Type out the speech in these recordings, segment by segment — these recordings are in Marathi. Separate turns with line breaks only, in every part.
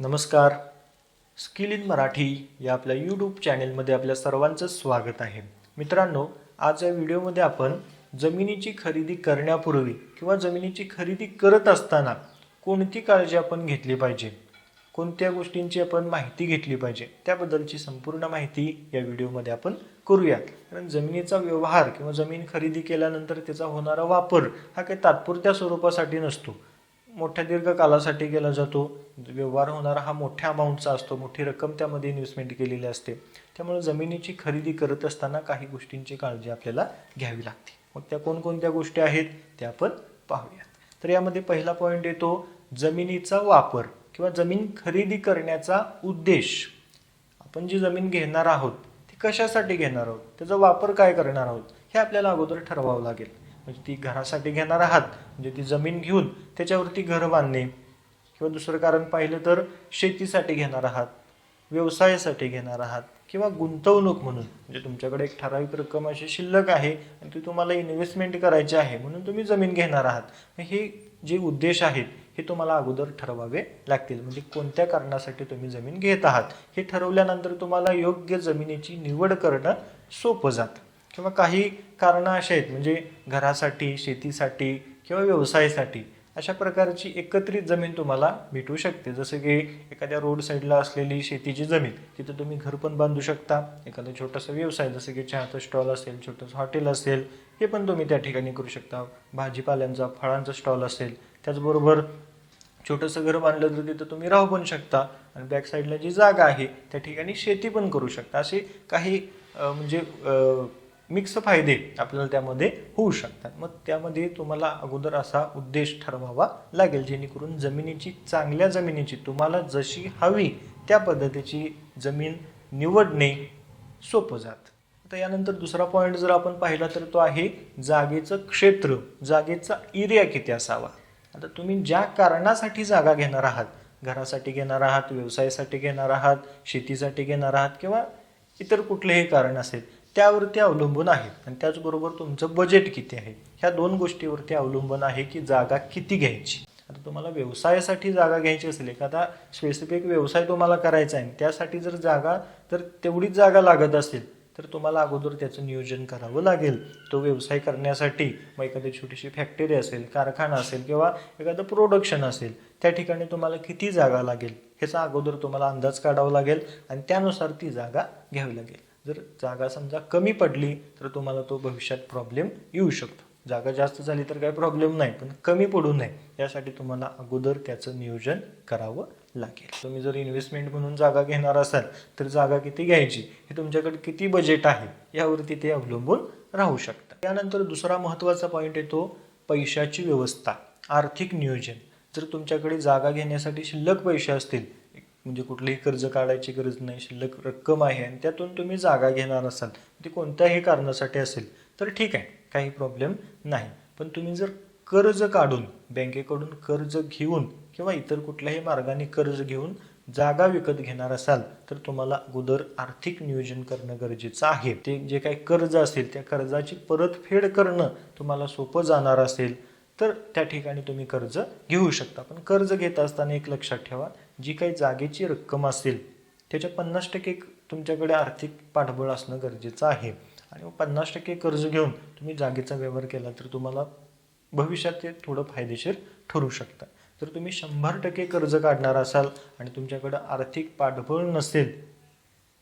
नमस्कार. स्किल इन मराठी या आपल्या यूट्यूब चॅनेलमध्ये आपल्या सर्वांचं स्वागत आहे. मित्रांनो आज या व्हिडिओमध्ये आपण जमिनीची खरेदी करण्यापूर्वी किंवा जमिनीची खरेदी करत असताना कोणती काळजी आपण घेतली पाहिजे? कोणत्या गोष्टींची आपण माहिती घेतली पाहिजे? त्याबद्दलची संपूर्ण माहिती या व्हिडिओमध्ये आपण करूयात. कारण जमिनीचा व्यवहार किंवा जमीन खरेदी केल्यानंतर त्याचा होणारा वापर हा काही तात्पुरत्या स्वरूपासाठी नसतो. मोठ्या दीर्घकालासाठी केला जातो. व्यवहार होणारा हा मोठ्या अमाऊंटचा असतो. मोठी रक्कम त्यामध्ये इन्व्हेस्टमेंट केलेली असते. त्यामुळे जमिनीची खरेदी करत असताना काही गोष्टींची काळजी आपल्याला घ्यावी लागते. मग त्या कोणकोणत्या गोष्टी आहेत त्या आपण पाहूयात. तर यामध्ये पहिला पॉईंट येतो जमिनीचा वापर किंवा जमीन खरेदी करण्याचा उद्देश. आपण जी जमीन घेणार आहोत ती कशासाठी घेणार आहोत? त्याचा वापर काय करणार आहोत? हे आपल्याला अगोदर ठरवावं लागेल. म्हणजे ती घरासाठी घेणार आहात म्हणजे ती जमीन घेऊन त्याच्यावरती घर बांधणे किंवा दुसरं कारण पाहिलं तर शेतीसाठी घेणार आहात व्यवसायासाठी घेणार आहात किंवा गुंतवणूक म्हणून. म्हणजे तुमच्याकडे एक ठराविक रक्कम अशी शिल्लक आहे आणि ती तुम्हाला इन्व्हेस्टमेंट करायची आहे म्हणून तुम्ही जमीन घेणार आहात. हे जे उद्देश आहेत हे तुम्हाला अगोदर ठरवावे लागतील. म्हणजे कोणत्या कारणासाठी तुम्ही जमीन घेत आहात हे ठरवल्यानंतर तुम्हाला योग्य जमिनीची निवड करणं सोपं जातं. किंवा काही कारणं अशी आहेत म्हणजे घरासाठी शेतीसाठी किंवा व्यवसायासाठी अशा प्रकारची एकत्रित जमीन तुम्हाला भेटू शकते. जसं की एखाद्या रोड साईडला असलेली शेतीची जमीन तिथं तुम्ही घर पण बांधू शकता. एखादा छोटासा व्यवसाय जसं की चहाचा स्टॉल असेल छोटंसं हॉटेल असेल हे पण तुम्ही त्या ठिकाणी करू शकता. भाजीपाल्यांचा फळांचा स्टॉल असेल त्याचबरोबर छोटंसं घर बांधलं तर तिथं तुम्ही राहू पण शकता आणि बॅक साईडला जी जागा आहे त्या ठिकाणी शेती पण करू शकता. असे काही म्हणजे मिक्स फायदे आपल्याला त्यामध्ये होऊ शकतात. मग त्यामध्ये तुम्हाला अगोदर असा उद्देश ठरवावा लागेल जेणेकरून जमिनीची चांगल्या जमिनीची तुम्हाला जशी हवी त्या पद्धतीची जमीन निवडणे सोपं जात. आता यानंतर दुसरा पॉईंट जर आपण पाहिला तर तो आहे जागेचं क्षेत्र जागेचा एरिया किती असावा. आता तुम्ही ज्या कारणासाठी जागा घेणार आहात घरासाठी घेणार आहात व्यवसायासाठी घेणार आहात शेतीसाठी घेणार आहात किंवा इतर कुठलेही कारण असेल त्यावरती अवलंबून आहे. आणि त्याचबरोबर तुमचं बजेट किती आहे? ह्या दोन गोष्टीवरती अवलंबून आहे की जागा किती घ्यायची? आता तुम्हाला व्यवसायासाठी जागा घ्यायची असेल एखादा स्पेसिफिक व्यवसाय तुम्हाला करायचा आहे त्यासाठी जर जागा तर तेवढीच जागा लागत असेल तर तुम्हाला अगोदर त्याचं नियोजन करावं लागेल. तो व्यवसाय करण्यासाठी मग एखादी छोटीशी फॅक्टरी असेल कारखाना असेल किंवा एखादं प्रोडक्शन असेल त्या ठिकाणी तुम्हाला किती जागा लागेल? ह्याचा अगोदर तुम्हाला अंदाज काढावा लागेल आणि त्यानुसार ती जागा घ्यावी लागेल. जर जागा समजा कमी पडली तर तुम्हाला तो भविष्यात प्रॉब्लेम येऊ शकतो. जागा जास्त झाली तर काही प्रॉब्लेम नाही पण कमी पडू नये. यासाठी तुम्हाला अगोदर त्याचं नियोजन करावं लागेल. तुम्ही जर इन्व्हेस्टमेंट म्हणून जागा घेणार असाल तर जागा किती घ्यायची? हे तुमच्याकडे किती बजेट आहे? यावरती ते अवलंबून राहू शकतं. त्यानंतर दुसरा महत्त्वाचा पॉईंट येतो पैशाची व्यवस्था आर्थिक नियोजन. जर तुमच्याकडे जागा घेण्यासाठी शिल्लक पैसे असतील म्हणजे कुठलंही कर्ज काढायची गरज नाही शिल्लक रक्कम आहे आणि त्यातून तुम्ही जागा घेणार असाल ती कोणत्याही कारणासाठी असेल तर ठीक आहे काही प्रॉब्लेम नाही. पण तुम्ही जर कर्ज काढून बँकेकडून कर्ज घेऊन किंवा इतर कुठल्याही मार्गाने कर्ज घेऊन जागा विकत घेणार असाल तर तुम्हाला अगोदर आर्थिक नियोजन करणं गरजेचं आहे. ते जे काही कर्ज असेल त्या कर्जाची परतफेड करणं तुम्हाला सोपं जाणार असेल. तर त्या ठिकाणी तुम्ही कर्ज घेऊ शकता. पण कर्ज घेत असताना एक लक्षात ठेवा जी काही जागेची रक्कम असेल त्याच्या पन्नास टक्के तुमच्याकडे आर्थिक पाठबळ असणं गरजेचं आहे. आणि पन्नास टक्के कर्ज घेऊन तुम्ही जागेचा व्यवहार केला तर तुम्हाला भविष्यात ते थोडं फायदेशीर ठरू शकतं. जर तुम्ही शंभर टक्के कर्ज काढणार असाल आणि तुमच्याकडं आर्थिक पाठबळ नसेल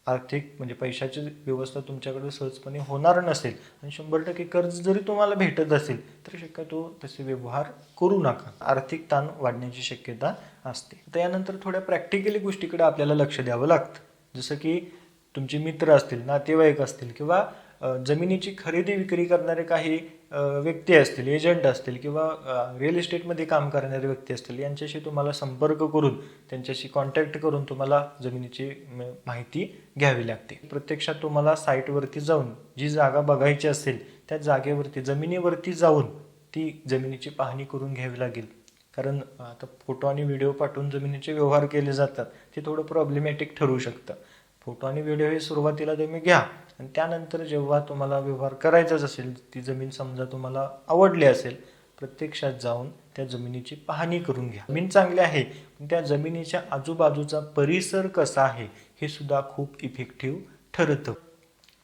आर्थिक म्हणजे पैशाची व्यवस्था तुमच्याकडे सहजपणे होणार नसेल आणि शंभर टक्के कर्ज जरी तुम्हाला भेटत असेल तर शक्यतो तसे व्यवहार करू नका. आर्थिक ताण वाढण्याची शक्यता असते. त्यानंतर थोड्या प्रॅक्टिकली गोष्टीकडे आपल्याला लक्ष द्यावं लागतं. जसं की तुमचे मित्र असतील नातेवाईक असतील किंवा जमिनीची खरेदी विक्री करणारे काही व्यक्ती असतील एजंट असतील किंवा रिअल इस्टेटमध्ये काम करणारे व्यक्ती असतील यांच्याशी तुम्हाला संपर्क करून त्यांच्याशी कॉन्टॅक्ट करून तुम्हाला जमिनीची माहिती घ्यावी लागते. प्रत्यक्षात तुम्हाला साईटवरती जाऊन जी जागा बघायची असेल त्या जागेवरती जमिनीवरती जाऊन ती जमिनीची पाहणी करून घ्यावी लागेल. कारण आता फोटो आणि व्हिडिओ पाठवून जमिनीचे व्यवहार केले जातात ते थोडं प्रॉब्लेमॅटिक ठरू शकतं. फोटो आणि व्हिडिओ हे सुरुवातीला तुम्ही घ्या. आणि त्यानंतर जेव्हा तुम्हाला व्यवहार करायचाच असेल ती जमीन समजा तुम्हाला आवडली असेल प्रत्यक्षात जाऊन त्या जमिनीची पाहणी करून घ्या. जमीन चांगली आहे पण त्या जमिनीच्या आजूबाजूचा परिसर कसा आहे हे सुद्धा खूप इफेक्टिव्ह ठरतं.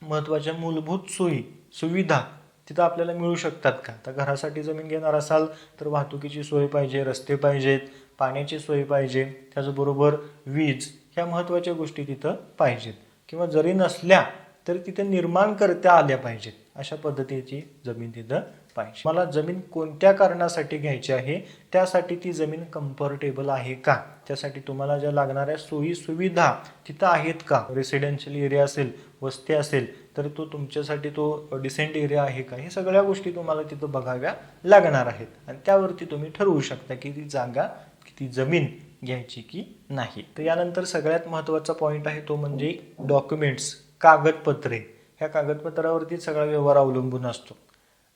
महत्त्वाच्या मूलभूत सोयी सुविधा तिथं आपल्याला मिळू शकतात का? तर घरासाठी जमीन घेणार असाल तर वाहतुकीची सोय पाहिजे रस्ते पाहिजेत पाण्याची सोय पाहिजे त्याचबरोबर वीज ह्या महत्त्वाच्या गोष्टी तिथं पाहिजेत. किंवा जरी नसल्या तरी तिथे निर्माण करता आल्या पाहिजेत. अशा पद्धतीची जमीन तिथं पाहिजे. मला जमीन कोणत्या कारणासाठी घ्यायची आहे? त्यासाठी ती जमीन कम्फर्टेबल आहे का? त्यासाठी तुम्हाला ज्या लागणाऱ्या सोयी सुविधा तिथं आहेत का? रेसिडेन्शियल एरिया असेल वस्ती असेल तर तो तुमच्यासाठी तो डिसेंट एरिया आहे का? हे सगळ्या गोष्टी तुम्हाला तिथं बघाव्या लागणार आहेत. आणि त्यावरती तुम्ही ठरवू शकता की ती जागा की ती जमीन घ्यायची की नाही. तर यानंतर सगळ्यात महत्त्वाचा पॉईंट आहे तो म्हणजे डॉक्युमेंट्स कागदपत्रे. ह्या कागदपत्रावरती सगळा व्यवहार अवलंबून असतो.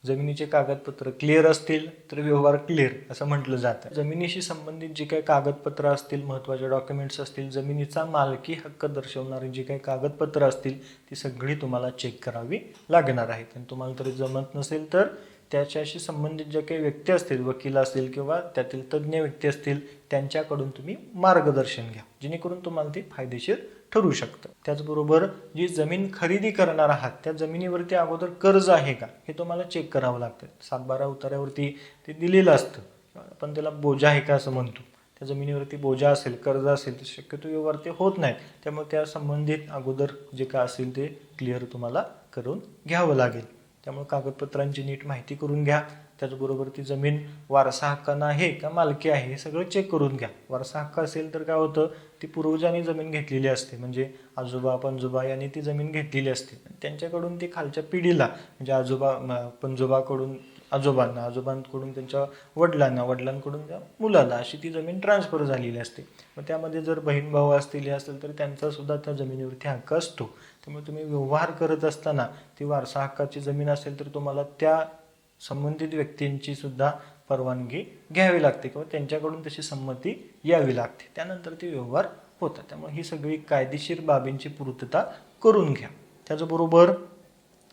जमिनीचे कागदपत्र क्लिअर असतील तर व्यवहार क्लिअर असं म्हटलं जातं. जमिनीशी संबंधित जी काही कागदपत्र असतील महत्त्वाचे डॉक्युमेंट्स असतील जमिनीचा मालकी हक्क दर्शवणारी जी काही कागदपत्र असतील ती सगळी तुम्हाला चेक करावी लागणार आहेत. आणि तुम्हाला तरी जमत नसेल तर त्याच्याशी संबंधित ज्या काही व्यक्ती असतील वकील असतील किंवा त्यातील तज्ज्ञ व्यक्ती असतील त्यांच्याकडून तुम्ही मार्गदर्शन घ्या जेणेकरून तुम्हाला ते फायदेशीर ठरू शकतं. त्याचबरोबर जी जमीन खरेदी करणार आहात त्या जमिनीवरती अगोदर कर्ज आहे का हे तुम्हाला चेक करावं लागतं. सातबारा उतार्यावरती ते दिलेलं असतं. आपण त्याला बोजा आहे का असं म्हणतो. त्या जमिनीवरती बोजा असेल कर्ज असेल तर शक्यतो व्यवहार ते होत नाहीत. त्यामुळे त्या संबंधित अगोदर जे काय असेल ते क्लिअर तुम्हाला करून घ्यावं लागेल. त्यामुळे कागदपत्रांची नीट माहिती करून घ्या. त्याचबरोबर ती जमीन वारसा हक्कानं आहे का मालकी आहे हे सगळं चेक करून घ्या. वारसा हक्क असेल तर काय होतं? ती पूर्वजांनी जमीन घेतलेली असते. म्हणजे आजोबा पणजोबा यांनी ती जमीन घेतलेली असते. त्यांच्याकडून ती खालच्या पिढीला म्हणजे आजोबा पणजोबाकडून आजोबांना आजोबांकडून त्यांच्या वडिलांना वडिलांकडून त्या मुलाला अशी ती जमीन ट्रान्सफर झालेली असते. मग त्यामध्ये जर बहीण भाऊ असतील हे असतील तर त्यांचा सुद्धा त्या जमिनीवरती हक्क असतो. त्यामुळे तुम्ही व्यवहार करत असताना ती वारसा हक्काची जमीन असेल तर तुम्हाला त्या संबंधित व्यक्तींची सुद्धा परवानगी घ्यावी लागते किंवा त्यांच्याकडून तशी संमती यावी लागते. त्यानंतर ते व्यवहार होतात. त्यामुळे ही सगळी कायदेशीर बाबींची पूर्तता करून घ्या. त्याचबरोबर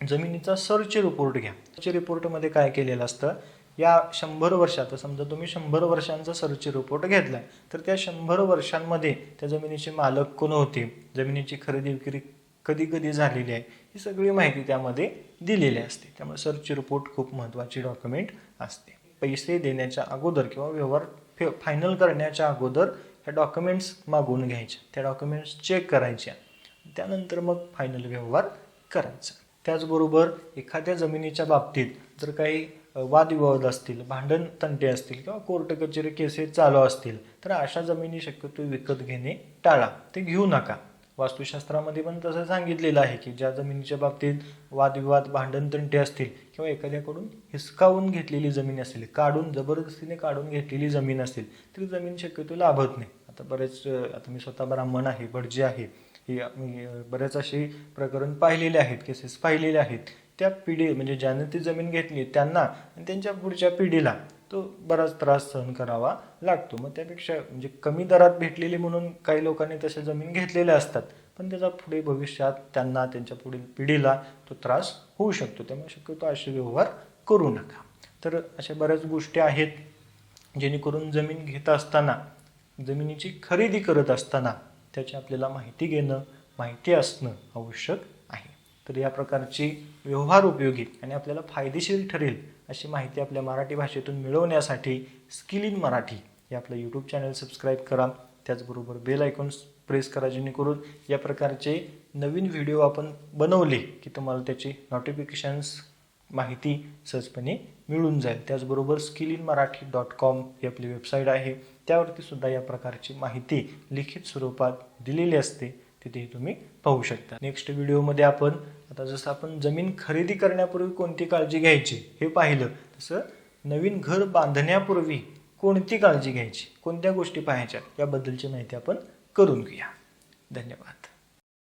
जमिनीचा सर्च रिपोर्ट घ्या. सर्च रिपोर्टमध्ये काय केलेलं असतं? या शंभर वर्षात समजा तुम्ही शंभर वर्षांचा सर्च रिपोर्ट घेतलाय तर त्या शंभर वर्षांमध्ये त्या जमिनीचे मालक कोण होते? जमिनीची खरेदी विक्री कधी कधी झालेली आहे. ही सगळी माहिती त्यामध्ये दिलेली असते. त्यामुळे सर्च रिपोर्ट खूप महत्त्वाची डॉक्युमेंट असते. पैसे देण्याच्या अगोदर किंवा व्यवहार फे फायनल करण्याच्या अगोदर ह्या डॉक्युमेंट्स मागवून घ्यायच्या. त्या डॉक्युमेंट्स चेक करायच्या. त्यानंतर मग फायनल व्यवहार करायचा. त्याचबरोबर एखाद्या जमिनीच्या बाबतीत जर काही वादविवाद असतील भांडण तंटे असतील किंवा कोर्ट कचेरी केसेस चालू असतील तर अशा जमिनी शक्यतो विकत घेणे टाळा. ते घेऊ नका. वास्तुशास्त्रामध्ये पण तसं सांगितलेलं आहे की ज्या जमिनीच्या बाबतीत वादविवाद भांडण तंटे असतील किंवा एखाद्याकडून हिसकावून घेतलेली जमीन असेल काढून जबरदस्तीने काढून घेतलेली जमीन असेल तरी जमीन शक्यतो लाभत नाही. आता बरेच आता मी स्वतः ब्राह्मण आहे भटजी आहे ही मी बरेच असे प्रकरण पाहिलेले आहेत केसेस पाहिलेले आहेत. त्या पिढी म्हणजे ज्याने ती जमीन घेतली त्यांना आणि त्यांच्या पुढच्या पिढीला तो बराच त्रास सहन करावा लागतो. मग त्यापेक्षा म्हणजे कमी दरात भेटलेली म्हणून काही लोकांनी तशा जमीन घेतलेल्या असतात. पण त्याचा पुढे भविष्यात त्यांना त्यांच्या पुढील पिढीला तो त्रास होऊ शकतो. त्यामुळे शक्यतो असे व्यवहार करू नका. तर अशा बऱ्याच गोष्टी आहेत जेणेकरून जमीन घेत असताना जमिनीची खरेदी करत असताना त्याची आपल्याला माहिती घेणं माहिती असणं आवश्यक आहे. तर या प्रकारची व्यवहार उपयोगी आणि आपल्याला फायदेशीर ठरेल अशी माहिती आपल्या मराठी भाषेतून मिळवण्यासाठी स्किल इन मराठी हे आपलं यूट्यूब चॅनल सबस्क्राईब करा. त्याचबरोबर बेल ऐकून प्रेस करा जेणेकरून या प्रकारचे नवीन व्हिडिओ आपण बनवले की तुम्हाला त्याची नोटिफिकेशन्स माहिती सहजपणे मिळून जाईल. त्याचबरोबर skill in Marathi dot com ही आपली वेबसाईट आहे. त्यावरती सुद्धा या प्रकारची माहिती लिखित स्वरूपात दिलेली असते. तिथेही तुम्ही पाहू शकता. नेक्स्ट व्हिडिओमध्ये आपण आता जसं आपण जमीन खरेदी करण्यापूर्वी कोणती काळजी घ्यायची हे पाहिलं तसं नवीन घर बांधण्यापूर्वी कोणती काळजी घ्यायची? कोणत्या गोष्टी पाहायच्या? याबद्दलची माहिती आपण करून घेऊया. धन्यवाद.